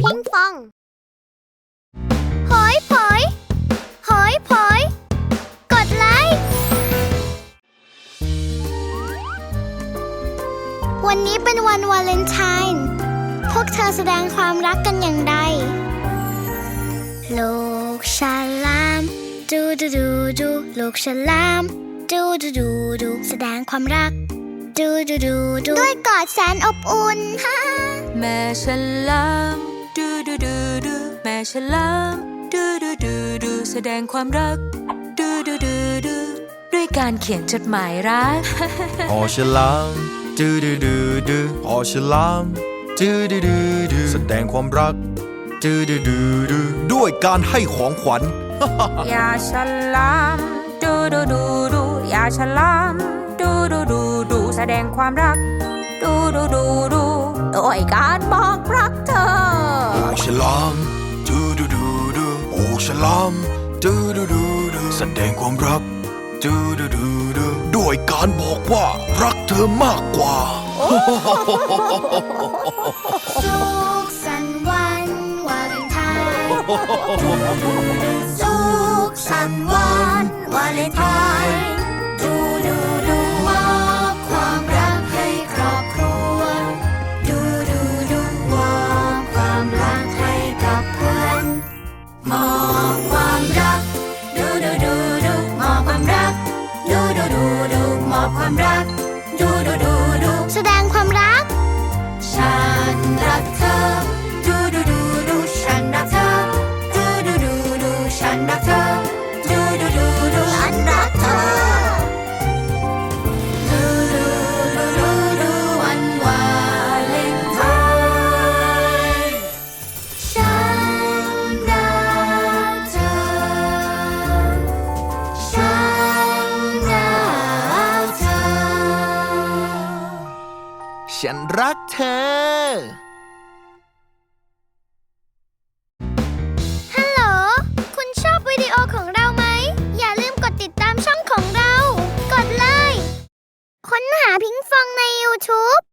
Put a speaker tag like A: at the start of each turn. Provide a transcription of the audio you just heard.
A: พิงฟอง หอยผอย หอยผอย กดไลค์ วันนี้เป็นวันวาเลนไทน์ พวกเธอแสดงความรักกันอย่างไรลูกฉลาม ดูดูดูดูลูกฉลาม ดูดูดูดูแสดงความรัก ดูดูดูดูด้วยกอดแสนอบอุ่นฮ่า
B: แม่ฉลาม ดูดูดูดูแม่ฉลามดูดูดูดูแสดงความรัก ดูดูดูดูด้วยการเขียนจดหมายรัก
C: หอฉลามดูดูดูดูหอฉลามดูดูดูดูแสดงความรักดูดูดูดูด้วยการให้ของขวัญ
B: ยาฉลามดูดูดูดูยาฉลามดูดูดูดูแสดงความรัก ดูดูดูดูโดยการบอกรักเธอ
C: โอฉ ลาม ดูดูดูดูโอฉลาม ดูดูดูดูแสดงความรัก ดูดูดูดูด้วยการบอกว่ารักเธอมากกว่า
A: สุขสันต์วันวาเลนไทน์สุขสันต์วันวาเลนไทน์ มอบความรัก ดูดูดูดูมอบความรัก ดูดูดูดูมอบความรัก ฉันรักเธอ ฮัลโหล คุณชอบวิดีโอของเราไหม อย่าลืมกดติดตามช่องของเรา กดไลค์ ค้นหาพิ
C: งฟองใน YouTube